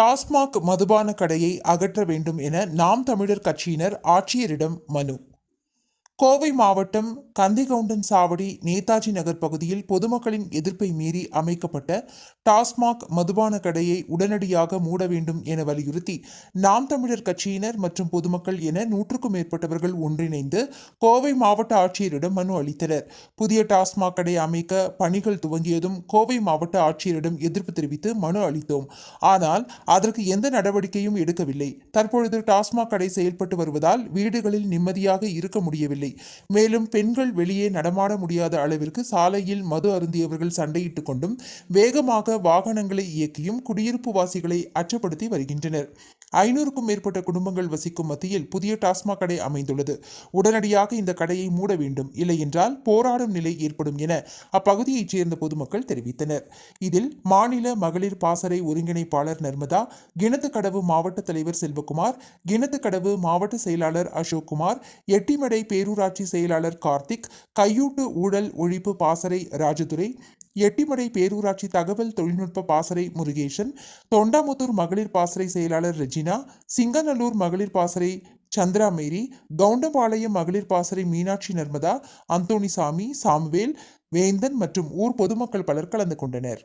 டாஸ்மாக் மதுபான கடையை அகற்ற வேண்டும் என நாம் தமிழர் கட்சியினர் ஆட்சியரிடம் மனு கோவை மாவட்டம் கந்திகவுண்டன் சாவடி நேதாஜி நகர் பகுதியில் பொதுமக்களின் எதிர்ப்பை மீறி அமைக்கப்பட்ட டாஸ்மாக் மதுபான கடையை உடனடியாக மூட வேண்டும் என வலியுறுத்தி நாம் தமிழர் கட்சியினர் மற்றும் பொதுமக்கள் என நூற்றுக்கும் மேற்பட்டவர்கள் ஒன்றிணைந்து கோவை மாவட்ட ஆட்சியரிடம் மனு அளித்தனர். புதிய டாஸ்மாக் கடை அமைக்க பணிகள் துவங்கியதும் கோவை மாவட்ட ஆட்சியரிடம் எதிர்ப்பு தெரிவித்து மனு அளித்தோம். ஆனால் அதற்கு எந்த நடவடிக்கையும் எடுக்கவில்லை. தற்பொழுது டாஸ்மாக் கடை செயல்பட்டு வருவதால் வீடுகளில் நிம்மதியாக இருக்க முடியவில்லை. மேலும் பெண்கள் வெளியே நடமாட முடியாத அளவிற்கு சாலையில் மது அருந்தியவர்கள் சண்டையிட்டுக் கொண்டும் வேகமாக வாகனங்களை இயக்கியும் குடியிருப்பு வாசிகளை அச்சப்படுத்தி வருகின்றனர். ஐநூறுக்கும் மேற்பட்ட குடும்பங்கள் வசிக்கும் மத்தியில் புதிய டாஸ்மாக் கடை அமைந்துள்ளது. உடனடியாக இந்த கடையை மூட வேண்டும். இல்லையென்றால் போராடும் நிலை ஏற்படும் என அப்பகுதியைச் சேர்ந்த பொதுமக்கள் தெரிவித்தனர். இதில் மாநில மகளிர் பாசறை ஒருங்கிணைப்பாளர் நர்மதா கிணத்துக்கடவு மாவட்ட தலைவர் செல்வகுமார் கிணத்துக்கடவு மாவட்ட செயலாளர் அசோக்குமார் எட்டிமடை பேரூராட்சி செயலாளர் கார்த்திக் கையூட்டு ஊழல் ஒழிப்பு பாசறை ராஜதுரை எட்டிமடை பேரூராட்சி தகவல் தொழில்நுட்ப பாசறை முருகேசன் தொண்டாமுத்தூர் மகளிர் பாசறை செயலாளர் ரெஜினா சிங்கநல்லூர் மகளிர் பாசறை சந்திரா மேரி கவுண்டபாளையம் மகளிர் பாசறை மீனாட்சி நர்மதா அந்தோணிசாமி சாமுவேல் வேந்தன் மற்றும் ஊர் பொதுமக்கள் பலர் கலந்து கொண்டனர்.